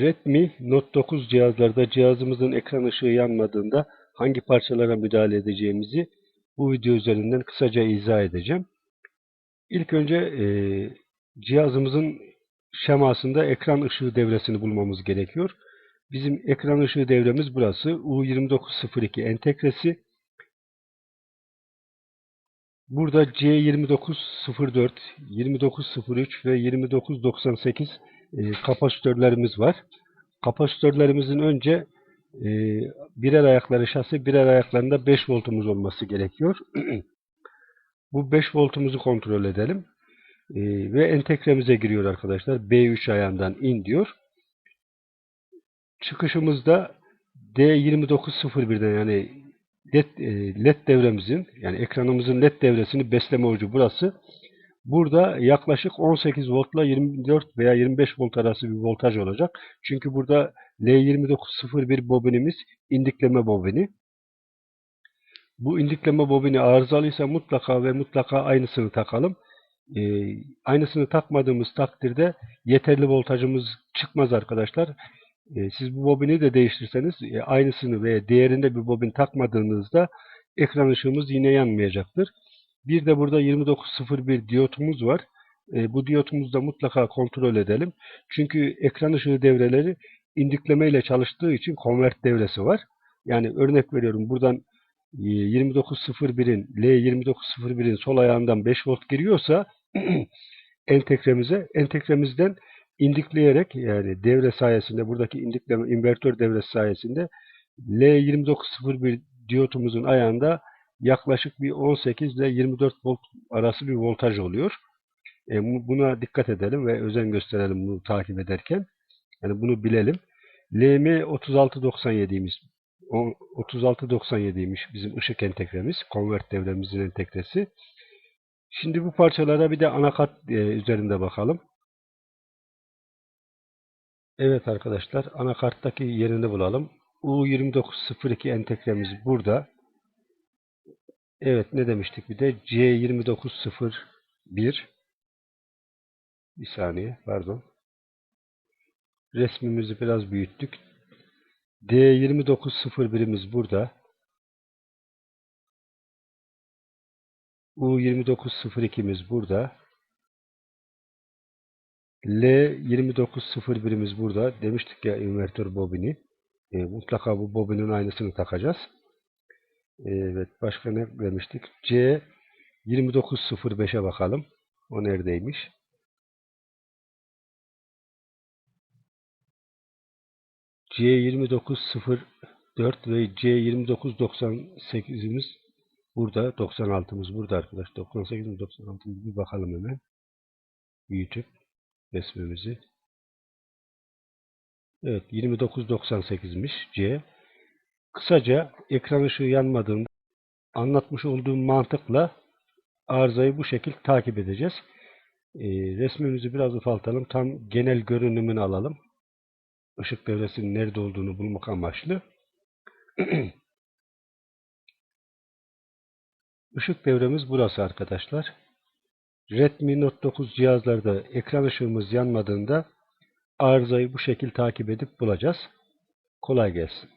Redmi Note 9 cihazlarda cihazımızın ekran ışığı yanmadığında hangi parçalara müdahale edeceğimizi bu video üzerinden kısaca izah edeceğim. İlk önce e, cihazımızın şemasında ekran ışığı devresini bulmamız gerekiyor. Bizim ekran ışığı devremiz burası. U2902 entegresi. Burada C2904, 2903 ve 2998 e, kapasitörlerimiz var. Kapasitörlerimizin önce e, birer ayakları şasi, birer ayaklarında 5 voltumuz olması gerekiyor. Bu 5 voltumuzu kontrol edelim. E, ve entegremize giriyor arkadaşlar. B3 ayağından in diyor. Çıkışımızda D2901'den yani LED, e, LED devremizin yani ekranımızın LED devresini besleme ucu burası. Burada yaklaşık 18 voltla 24 veya 25 volt arası bir voltaj olacak. Çünkü burada L2901 bobinimiz indikleme bobini. Bu indikleme bobini arızalıysa mutlaka ve mutlaka aynısını takalım. Ee, aynısını takmadığımız takdirde yeterli voltajımız çıkmaz arkadaşlar. Ee, siz bu bobini de değiştirseniz e, aynısını veya diğerinde bir bobin takmadığınızda ekran ışığımız yine yanmayacaktır. Bir de burada 2901 diyotumuz var. E, bu diyotumuzu da mutlaka kontrol edelim. Çünkü ekran ışığı devreleri indikleme ile çalıştığı için konvert devresi var. Yani örnek veriyorum buradan e, 2901'in L2901'in sol ayağından 5 volt giriyorsa entegremize entegremizden indikleyerek yani devre sayesinde buradaki indikleme invertör devresi sayesinde L2901 diyotumuzun ayağında yaklaşık bir 18 ile 24 volt arası bir voltaj oluyor. E, buna dikkat edelim ve özen gösterelim bunu takip ederken. Yani bunu bilelim. LM 3697'ymiş. 3697'ymiş bizim ışık entegremiz. Convert devremizin entegresi. Şimdi bu parçalara bir de anakart e, üzerinde bakalım. Evet arkadaşlar anakarttaki yerini bulalım. U2902 entegremiz burada. Evet ne demiştik bir de C2901 bir saniye pardon. Resmimizi biraz büyüttük. D2901'imiz burada. U2902'miz burada. L2901'imiz burada. Demiştik ya invertör bobini. E, mutlaka bu bobinin aynısını takacağız. Evet başka ne demiştik? C 2905'e bakalım. O neredeymiş? C2904 ve C2998'imiz burada. 96'mız burada arkadaş. 98 mi 96 mı? Bir bakalım hemen. Büyütüp resmimizi. Evet 2998'miş C. Kısaca ekran ışığı yanmadığında anlatmış olduğum mantıkla arızayı bu şekil takip edeceğiz. E, resmimizi biraz ufaltalım. Tam genel görünümünü alalım. Işık devresinin nerede olduğunu bulmak amaçlı. Işık devremiz burası arkadaşlar. Redmi Note 9 cihazlarda ekran ışığımız yanmadığında arızayı bu şekil takip edip bulacağız. Kolay gelsin.